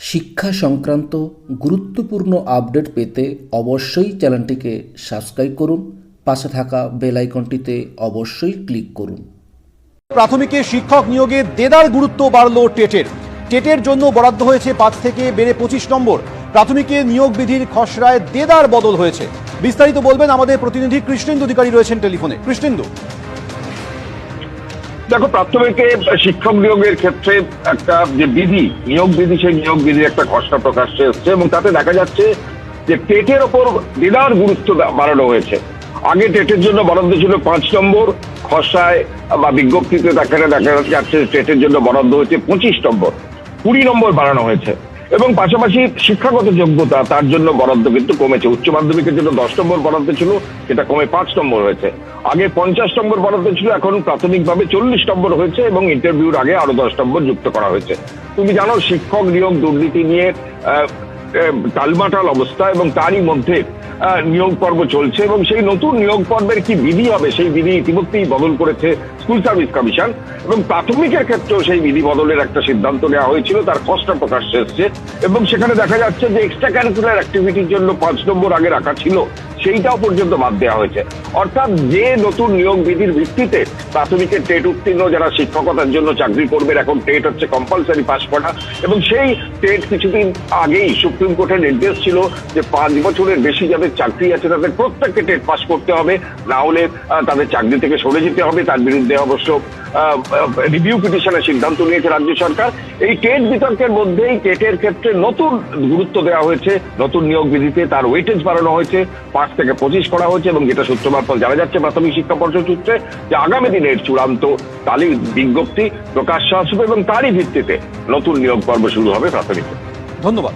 শিক্ষা সংক্রান্ত গুরুত্বপূর্ণ আপডেট পেতে অবশ্যই চ্যানেলটিকে সাবস্ক্রাইব করুন, পাশে থাকা বেল আইকনটিতে অবশ্যই ক্লিক করুন। প্রাথমিকে শিক্ষক নিয়োগে দেদার গুরুত্ব বাড়ল টেটের। টেটের জন্য বরাদ্দ হয়েছে পাঁচ থেকে বেড়ে পঁচিশ নম্বর। প্রাথমিকে নিয়োগ বিধির খসড়ায় দেদার বদল হয়েছে। বিস্তারিত বলবেন আমাদের প্রতিনিধি কৃষ্ণেন্দু অধিকারী রয়েছেন টেলিফোনে। কৃষ্ণেন্দু। দেখো, প্রাথমিকে শিক্ষক নিয়োগের ক্ষেত্রে একটা যে বিধি, নিয়োগ বিধি, সেই নিয়োগ বিধি একটা খসড়া প্রকাশ্যে এসছে এবং তাতে দেখা যাচ্ছে যে টেটের ওপর বিরাট গুরুত্ব বাড়ানো হয়েছে। আগে টেটের জন্য বরাদ্দ ছিল পাঁচ নম্বর, খসায় বা বিজ্ঞপ্তিতে দেখা দেখা যাচ্ছে টেটের জন্য বরাদ্দ হয়েছে পঁচিশ নম্বর। কুড়ি নম্বর বাড়ানো হয়েছে। এবং পাশাপাশি শিক্ষাগত যোগ্যতা, তার জন্য বরাদ্দ কিন্তু কমেছে। উচ্চ মাধ্যমিকের জন্য দশ নম্বর বরাদ্দ ছিল, সেটা কমে পাঁচ নম্বর হয়েছে। আগে পঞ্চাশ নম্বর বরাদ্দ ছিল, এখন প্রাথমিকভাবে চল্লিশ নম্বর হয়েছে এবং ইন্টারভিউর আগে আরও দশ নম্বর যুক্ত করা হয়েছে। তুমি জানো, শিক্ষক নিয়োগ দুর্নীতি নিয়ে টালমাটাল অবস্থা এবং তারই মধ্যে নিয়োগ পর্ব চলছে এবং সেই নতুন নিয়োগ পর্বের কি বিধি হবে, সেই বিধি ইতিমধ্যেই বদল করেছে স্কুল সার্ভিস কমিশন এবং প্রাথমিকের ক্ষেত্রেও সেই বিধি বদলের একটা সিদ্ধান্ত নেওয়া হয়েছিল, তার কষ্ট প্রকাশ এসছে এবং সেখানে দেখা যাচ্ছে যে এক্সট্রা ক্যারিকুলার অ্যাক্টিভিটির জন্য পাঁচ নম্বর আগে রাখা ছিল। সেইটাও পর্যন্ত বাদ দেওয়া হয়েছে। অর্থাৎ যে নতুন নিয়োগ বিধির ভিত্তিতে প্রাথমিকের টেট উত্তীর্ণ যারা শিক্ষকতার জন্য চাকরি করবেন, এখন টেট হচ্ছে কম্পালসারি পাস করা এবং সেই টেট কিছুদিন আগেই সুপ্রিম কোর্টের নির্দেশ ছিল যে পাঁচ বছরের বেশি যাদের চাকরি আছে তাদের প্রত্যেককে টেট পাস করতে হবে। না হলে তাদের চাকরি থেকে সরে যেতে হবে। তার বিরুদ্ধে অবশ্য রিভিউ পিটিশনের সিদ্ধান্ত নিয়েছে রাজ্য সরকার। এই টেট বিতর্কের মধ্যেই টেটের ক্ষেত্রে নতুন গুরুত্ব দেওয়া হয়েছে। নতুন নিয়োগ বিধিতে তার ওয়েটেজ বাড়ানো হয়েছে। পাঁচ থেকে পঁচিশ করা হয়েছে এবং যেটা সূত্র মারফত জানা যাচ্ছে প্রাথমিক শিক্ষা পর্ষদ সূত্রে যে আগামী দিনের চূড়ান্ত তালি বিজ্ঞপ্তি প্রকাশ আসবে এবং তারই ভিত্তিতে নতুন নিয়োগ পর্ব শুরু হবে প্রাথমিক ধন্যবাদ।